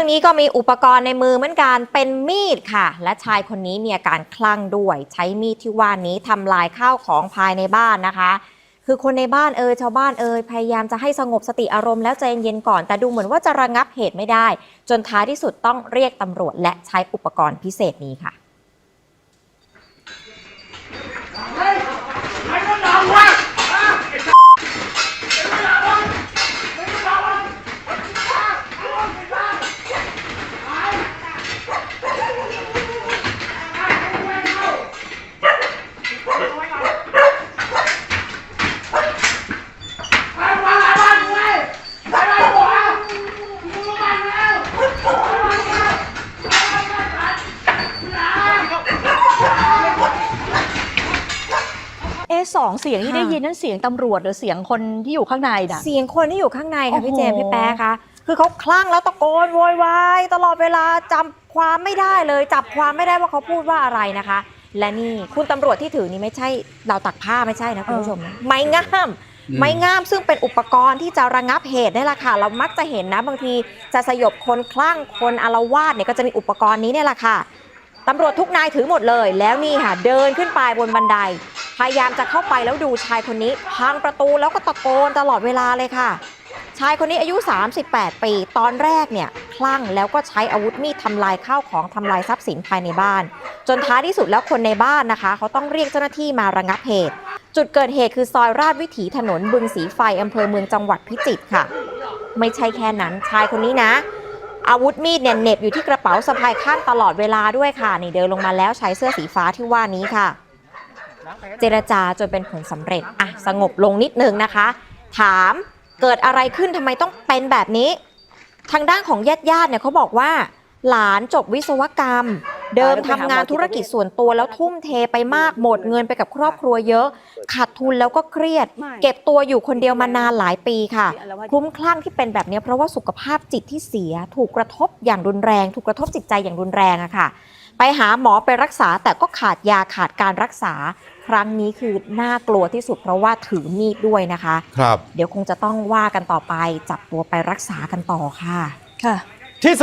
รื่องนี้ก็มีอุปกรณ์ในมือเหมือนกันเป็นมีดค่ะ และชายคนนี้มีอาการคลั่งด้วย ใช้มีดที่ว่านี้ทำลายข้าวของภายในบ้านนะคะ คือคนในบ้านเอ่ยชาวบ้านเอ่ยพยายามจะให้สงบสติอารมณ์แล้วใจเย็นๆก่อนแต่ดูเหมือนว่าจะระงับเหตุไม่ได้ จนท้ายที่สุดต้องเรียกตำรวจและใช้อุปกรณ์พิเศษนี้ค่ะ เอะสองเสียงที่ค่ะ ได้ยินนั่นเสียงตำรวจหรือเสียงคนที่อยู่ข้างในน่ะ เสียงคนที่อยู่ข้างในค่ะพี่โอ้โหเจมส์พี่แป๊ะคะคือเขาคลั่งแล้วตะโกนโวยวายตลอดเวลาจำความไม่ได้เลย จับความไม่ได้ว่าเขาพูดว่าอะไรนะคะ และนี่คุณตำรวจที่ถือนี่ไม่ใช่เราตักผ้าไม่ใช่นะคุณผู้ชมนะไม้งาม อืม ไม้งามซึ่งเป็นอุปกรณ์ที่จะระงับเหตุนี่แหละค่ะ เรามักจะเห็นนะบางทีจะสยบคนคลั่งคนอารวาสเนี่ยก็จะมีอุปกรณ์นี้เนี่ยแหละค่ะตำรวจทุกนายถือหมดเลย แล้วนี่ค่ะเดินขึ้นไปบนบันได พยายามจะเข้าไปแล้วดูชายคนนี้พังประตูแล้วก็ตะโกนตลอดเวลาเลยค่ะ ชายคนนี้อายุ 38 ปี ตอนแรกเนี่ยคลั่งแล้วก็ใช้อาวุธมีดทำลายข้าวของทำลายทรัพย์สินภายในบ้าน จนท้ายที่สุดแล้วคนในบ้านนะคะ เขาต้องเรียกเจ้าหน้าที่มาระงับเหตุ จุดเกิดเหตุคือซอยราชวิถีถนนบึงสีไฟอำเภอเมืองจังหวัดพิจิตรค่ะ ไม่ใช่แค่นั้นชายคนนี้นะอาวุธมีดเนี่ยเหน็บอยู่ที่กระเป๋าสะพายข้างตลอดเวลาด้วยค่ะ นี่เดินลงมาแล้วใช้เสื้อสีฟ้าที่ว่านี้ค่ะ เจรจาจนเป็นผลสำเร็จอะสงบลงนิดนึงนะคะ ถามเกิดอะไรขึ้นทำไมต้องเป็นแบบนี้ ทางด้านของญาติญาติเนี่ยเขาบอกว่า หลานจบวิศวกรรม เดิมทำงานธุรกิจส่วนตัวแล้วทุ่มเทไปมากหมดเงินไปกับครอบครัวเยอะ ขาดทุนแล้วก็เครียด เก็บตัวอยู่คนเดียวมานานหลายปีค่ะ คลุ้มคลั่งที่เป็นแบบนี้เพราะว่าสุขภาพจิตที่เสีย ถูกกระทบอย่างรุนแรง ถูกกระทบจิตใจอย่างรุนแรงอะค่ะ ไปหาหมอไปรักษาแต่ก็ขาดยาขาดการรักษา ครั้งนี้คือน่ากลัวที่สุดเพราะว่าถือมีดด้วยนะคะ ครับ เดี๋ยวคงจะต้องว่ากันต่อไปจับตัวไปรักษากันต่อค่ะ ค่ะ ที่สมุ